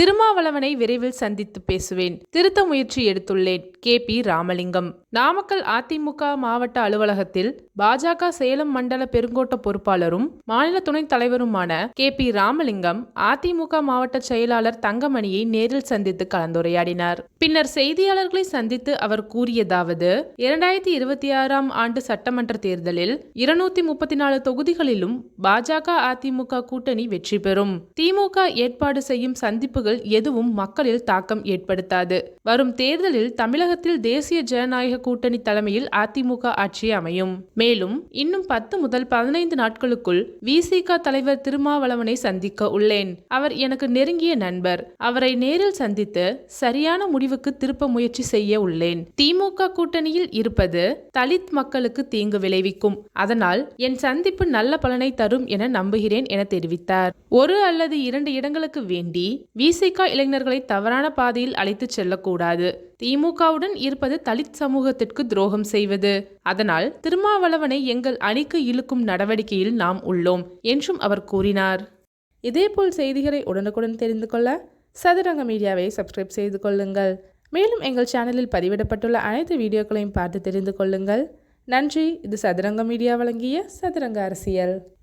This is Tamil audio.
திருமாவளவனை விரைவில் சந்தித்து பேசுவேன். திருத்த முயற்சி எடுத்துள்ளேன். கே. பி. ராமலிங்கம். நாமக்கல் அதிமுக மாவட்ட அலுவலகத்தில் பாஜக சேலம் மண்டல பெருங்கோட்ட பொறுப்பாளரும் மாநில துணைத் தலைவருமான கே. பி. ராமலிங்கம் அதிமுக மாவட்ட செயலாளர் தங்கமணியை நேரில் சந்தித்து கலந்துரையாடினார். பின்னர் செய்தியாளர்களை சந்தித்து அவர் கூறியதாவது இரண்டாயிரத்தி இருபத்தி ஆறாம் ஆண்டு சட்டமன்ற தேர்தலில் இருநூத்தி முப்பத்தி நாலு தொகுதிகளிலும் பாஜக அதிமுக கூட்டணி வெற்றி பெறும். திமுக ஏற்பாடு செய்யும் சந்திப்புகள் எதுவும் மக்களில் தாக்கம் ஏற்படுத்தாது. வரும் தேர்தலில் தமிழகத்தில் தேசிய ஜனநாயக கூட்டணி தலைமையில் அதிமுக ஆட்சி அமையும். மேலும் இன்னும் பத்து முதல் பதினைந்து நாட்களுக்குள் விசிக தலைவர் திருமாவளவனை சந்திக்க உள்ளேன். அவர் எனக்கு நெருங்கிய நண்பர். அவரை நேரில் சந்தித்து சரியான முடிவுக்கு திருப்ப முயற்சி செய்ய உள்ளேன். திமுக கூட்டணியில் இருப்பது தலித் மக்களுக்கு தீங்கு விளைவிக்கும். அதனால் என் சந்திப்பு நல்ல பலனை தரும் என நம்புகிறேன் என தெரிவித்தார். ஒரு அல்லது இரண்டு இடங்களுக்கு வேண்டி விசிக இளைஞர்களை தவறான பாதையில் அழைத்துச் செல்லக்கூடாது. திமுகவுடன் இருப்பது தலித் சமூகத்திற்கு துரோகம் செய்வது. அதனால் திருமாவளவனை எங்கள் அணிக்கு இழுக்கும் நடவடிக்கையில் நாம் உள்ளோம் என்றும் அவர் கூறினார். இதேபோல் செய்திகளை உடனுக்குடன் தெரிந்து கொள்ள சதுரங்க மீடியாவை சப்ஸ்கிரைப் செய்து கொள்ளுங்கள். மேலும் எங்கள் சேனலில் பதிவிடப்பட்டுள்ள அனைத்து வீடியோக்களையும் பார்த்து தெரிந்து கொள்ளுங்கள். நன்றி. இது சதுரங்க மீடியா வழங்கிய சதுரங்க அரசியல்.